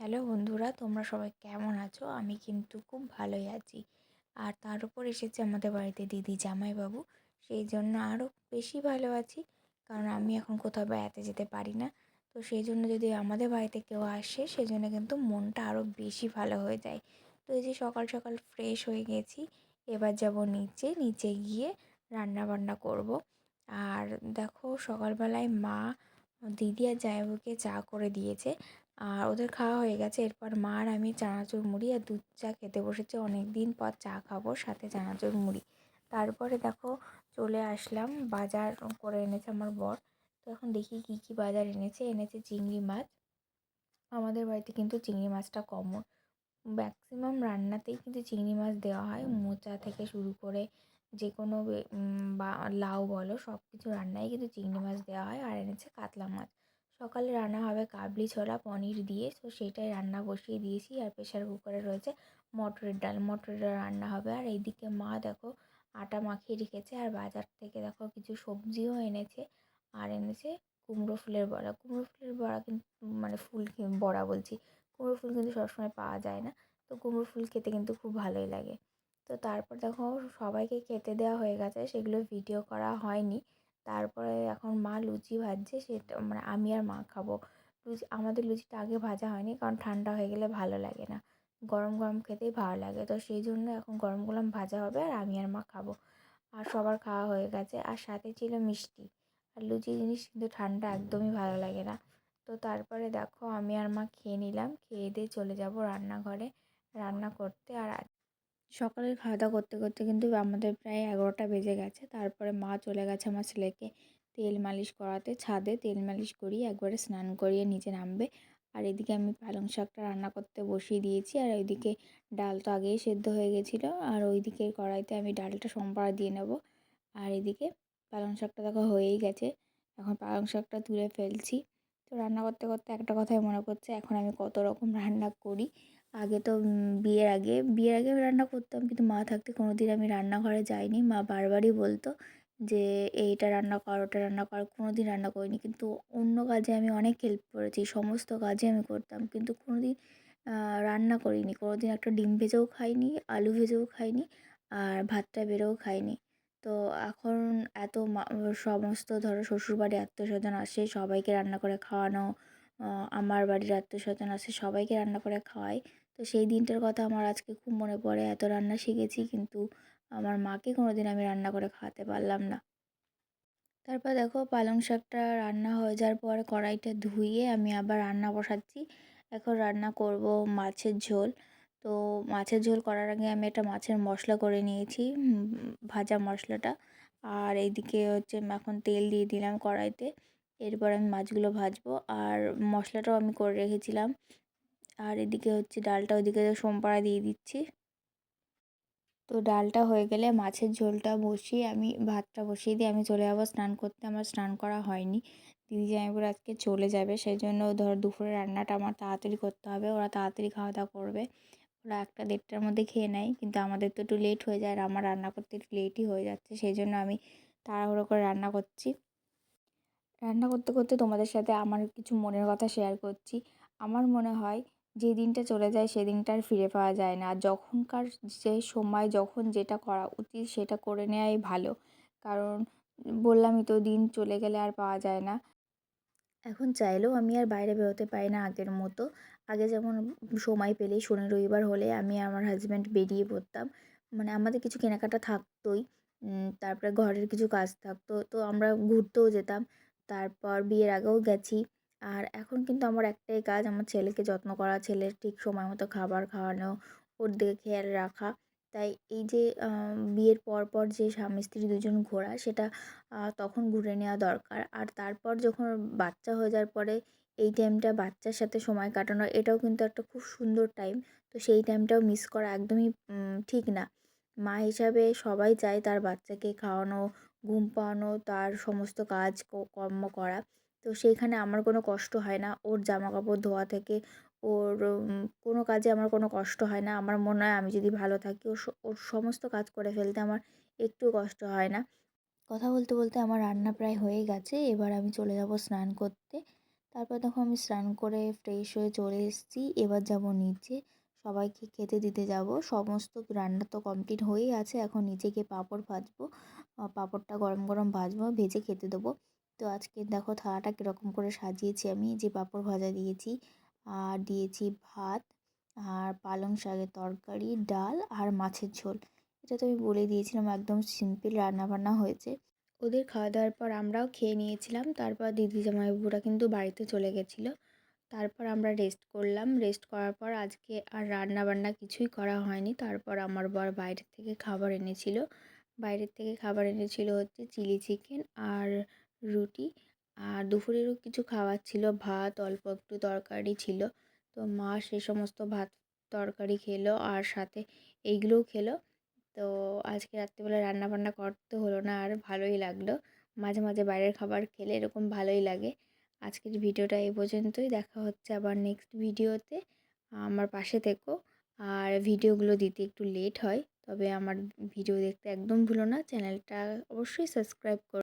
Hello বন্ধুরা, তোমরা সবাই কেমন আছো? আমি কিন্তু খুব ভালোই আছি। আর তার উপর এসেছে আমাদের বাড়িতে দিদি জামাইবাবু। সেই জন্য আরও বেশি ভালো আছি, কারণ আমি এখন কোথাও বেড়াতে যেতে পারি না। তো সেই জন্য যদি আমাদের বাড়িতে কেউ আসে, সেই জন্য কিন্তু মনটা আরও বেশি ভালো হয়ে যায়। তো এই যে সকাল সকাল ফ্রেশ হয়ে গেছি, এবার যাব নিচে। নিচে গিয়ে রান্না বান্না করব। আর দেখো সকালবেলায় মা, দিদি আর জামাইবাবুকে চা করে দিয়েছে। আর ওদের খাওয়া হয়ে গেছে। এরপর মা আর আমি চানাচুর মুড়ি আর দুধ চা খেতে বসেছি। অনেক দিন পর চা খাব সাথে চানাচুর মুড়ি। তারপরে দেখো চলে আসলাম, বাজার করে এনেছে আমার বর। তো এখন দেখি কী কী বাজার এনেছে। এনেছে চিংড়ি মাছ। আমাদের বাড়িতে কিন্তু চিংড়ি মাছটা কমন। ম্যাক্সিমাম রান্নাতেই কিন্তু চিংড়ি মাছ দেওয়া হয়। মোচা থেকে শুরু করে যে কোনো বা লাউ বলো সব কিছু রান্নায় কিন্তু চিংড়ি মাছ দেওয়া হয়। আর এনেছে কাতলা মাছ। সকালে রান্না হবে কাবলি ছোলা, পনির দিয়ে। তো সেটাই রান্না বসিয়ে দিয়েছি। আর প্রেশার কুকারে রয়েছে মটরের ডাল। মটরের ডাল রান্না হবে। আর এইদিকে মা দেখো আটা মাখিয়ে রেখেছে। আর বাজার থেকে দেখো কিছু সবজিও এনেছে। আর এনেছে কুমড়ো ফুলের বড়া। কুমড়ো ফুলের বড়া কিন্তু মানে ফুল বড়া বলছি। কুমড়ো ফুল কিন্তু সবসময় পাওয়া যায় না। তো কুমড়ো ফুল খেতে কিন্তু খুব ভালোই লাগে। তো তারপর দেখো সবাইকে খেতে দেওয়া হয়ে গেছে। সেগুলো ভিডিও করা হয়নি। তারপরে এখন মা লুচি ভাজছে, সেটা মানে আমি আর মা খাব। লুচি, আমাদের লুচিটা আগে ভাজা হয়নি, কারণ ঠান্ডা হয়ে গেলে ভালো লাগে না। গরম গরম খেতেই ভালো লাগে। তো সেই জন্য এখন গরম গরম ভাজা হবে আর আমি আর মা খাব। আর সবার খাওয়া হয়ে গেছে, আর সাথে ছিল মিষ্টি। আর লুচি জিনিস কিন্তু ঠান্ডা একদমই ভালো লাগে না। তো তারপরে দেখো আমি আর মা খেয়ে নিলাম, খেয়ে দিয়ে চলে যাব রান্নাঘরে। রান্না করতে আর সকালের খাওয়া দাওয়া করতে করতে কিন্তু আমাদের প্রায় এগারোটা বেজে গেছে। তারপরে মা চলে গেছে আমার ছেলেকে তেল মালিশ করাতে। ছাদে তেল মালিশ করিয়ে একবারে স্নান করিয়ে নিচে নামবে। আর এদিকে আমি পালং শাকটা রান্না করতে বসিয়ে দিয়েছি। আর ওইদিকে ডাল তো আগেই সেদ্ধ হয়ে গেছিল। আর ওইদিকে কড়াইতে আমি ডালটা সম্পাড়া দিয়ে নেব। আর এদিকে পালং শাকটা দেখো হয়েই গেছে। এখন পালং শাকটা তুলে ফেলছি। তো রান্না করতে করতে একটা কথাই মনে পড়ছে। এখন আমি কত রকম রান্না করি। আগে তো বিয়ের আগে বিয়ের আগে রান্না করতাম কিন্তু মা থাকতে কোনো দিন আমি রান্নাঘরে যাইনি। মা বারবারই বলতো যে, এইটা রান্না কর, ওটা রান্না কর। কোনো দিন রান্না করিনি। কিন্তু অন্য কাজে আমি অনেক হেল্প করেছি, সমস্ত কাজে আমি করতাম। কিন্তু কোনো দিন রান্না করিনি। কোনো দিন একটা ডিম ভেজেও খাইনি, আলু ভেজেও খাইনি, আর ভাতটা বেড়েও খাইনি। তো এখন এত সমস্ত ধরো শ্বশুরবাড়ি আত্মীয় স্বজন আসে, সবাইকে রান্না করে খাওয়ানো আমার বাড়ির আত্মীয় স্বজন আসে, সবাইকে রান্না করে খাওয়াই। তো সেই দিনটার কথা আমার আজকে খুব মনে পড়ে। এত রান্না শিখেছি কিন্তু আমার মাকে কোনো দিন আমি রান্না করে খাওয়াতে পারলাম না। তারপর দেখো পালং শাকটা রান্না হয়ে যাওয়ার পর কড়াইটা ধুয়ে আমি আবার রান্না বসাচ্ছি। এখন রান্না করব মাছের ঝোল। তো মাছের ঝোল করার আগে আমি একটা মাছের মশলা করে নিয়েছি ভাজা মশলাটা। আর এইদিকে হচ্ছে এখন তেল দিয়ে দিলাম কড়াইতে। এরপর আমি মাছগুলো ভাজবো। আর মশলাটাও আমি করে রেখেছিলাম। আর এদিকে হচ্ছে ডালটা ওইদিকে সোমপাড়া দিয়ে দিচ্ছি। তো ডালটা হয়ে গেলে মাছের ঝোলটা বসিয়ে আমি ভাতটা বসিয়ে দিয়ে আমি চলে যাব স্নান করতে। আমার স্নান করা হয়নি। দিদি জামাইবাবুরা আজকে চলে যাবে। সেই জন্য ধর দুপুরে রান্নাটা আমার তাড়াতাড়ি করতে হবে। ওরা তাড়াতাড়ি খাওয়া দাওয়া করবে। ওরা একটা দেড়টার মধ্যে খেয়ে নেয়। কিন্তু আমাদের তো একটু লেট হয়ে যায় আর আমার রান্না করতে একটু লেটই হয়ে যাচ্ছে। সেই জন্য আমি তাড়াহুড়ো করে রান্না করছি। রান্না করতে করতে তোমাদের সাথে আমার কিছু মনের কথা শেয়ার করছি। আমার মনে হয় যে দিনটা চলে যায় সেদিনটা আর ফিরে পাওয়া যায় না। যখনকার যে সময়, যখন যেটা করা উচিত সেটা করে নেওয়াই ভালো। কারণ বললামই তো, দিন চলে গেলে আর পাওয়া যায় না। এখন চাইলেও আমি আর বাইরে বেরোতে পারি না আগের মতো। আগে যেমন সময় পেলেই শনি, রবিবার হলে আমি আমার হাজব্যান্ড বেরিয়ে পড়তাম। মানে আমাদের কিছু কেনাকাটা থাকতোই। তারপরে ঘরের কিছু কাজ থাকতো। তো আমরা ঘুরতেও যেতাম। তারপর বিয়ের আগেও গেছি। আর এখন কিন্তু আমার একটাই কাজ আমার ছেলেকে যত্ন করা, ছেলের ঠিক সময় মতো খাবার খাওয়ানো, ওর দিকে খেয়াল রাখা। তাই এই যে বিয়ের পর পর যে স্বামী স্ত্রী দুজন ঘোরা সেটা তখন ঘুরে নেওয়া দরকার। আর তারপর যখন বাচ্চা হয়ে যাওয়ার পরে এই টাইমটা বাচ্চার সাথে সময় কাটানো, এটাও কিন্তু একটা খুব সুন্দর টাইম তো সেই টাইমটাও মিস করা একদমই ঠিক না। মা হিসাবে সবাই চায় তার বাচ্চাকে খাওয়ানো, ঘুম পাওয়ানো, তার সমস্ত কাজ কর্ম করা। তো সেইখানে আমার কোনো কষ্ট হয় না। ওর জামা কাপড় ধোয়া থেকে ওর কোনো কাজে আমার কোনো কষ্ট হয় না। আমার মনে হয় আমি যদি ভালো থাকি, ওর ওর সমস্ত কাজ করে ফেলতে আমার একটুও কষ্ট হয় না। কথা বলতে বলতে আমার রান্না প্রায় হয়ে গেছে। এবার আমি চলে যাব স্নান করতে। তারপর দেখো আমি স্নান করে ফ্রেশ হয়ে চলে এসেছি। এবার যাব নিচে। সবাইকে খেতে দিতে যাব। সমস্ত রান্না তো কমপ্লিট হয়েই আছে। এখন নিচে গিয়ে পাঁপড় ভাজবো। পাঁপড়টা গরম গরম ভাজবো। ভেজে খেতে দেবো। তো আজকে দেখো থালাটা কীরকম করে সাজিয়েছি আমি, যে পাঁপড় ভাজা দিয়েছি, আর দিয়েছি ভাত, আর পালং শাকের তরকারি, ডাল, আর মাছের ঝোল। এটা তো আমি বলে দিয়েছিলাম, একদম সিম্পল রান্নাবান্না হয়েছে। ওদের খাওয়া দাওয়ার পর আমরাও খেয়ে নিয়েছিলাম, তারপর দিদি জামাইবাবুরা কিন্তু বাড়িতে চলে গেছিল। তারপর আমরা রেস্ট করলাম। রেস্ট করার পর আজকে আর রান্না বান্না কিছুই করা হয়নি। তারপর আমার বর বাইরের থেকে খাবার এনেছিল। বাইরের থেকে খাবার এনেছিল হচ্ছে চিলি চিকেন আর রুটি। আর দুপুরেরও কিছু খাবার ছিল, ভাত অল্প একটু তরকারি ছিল। তো মা সে সমস্ত ভাত তরকারি খেলো আর সাথে এইগুলোও খেলো। তো আজকে রাত্রিবেলা রান্না বান্না করতে হলো না, আর ভালোই লাগল। মাঝে মাঝে বাইরের খাবার খেলে এরকম ভালোই লাগে। আজকের ভিডিওটা এই পর্যন্তই। দেখা হচ্ছে আবার নেক্সট ভিডিওতে। আমার পাশে থেকো। আর ভিডিওগুলো দিতে একটু লেট হয়, তবে আমার ভিডিও দেখতে একদম ভুলো না। চ্যানেলটা অবশ্যই সাবস্ক্রাইব করো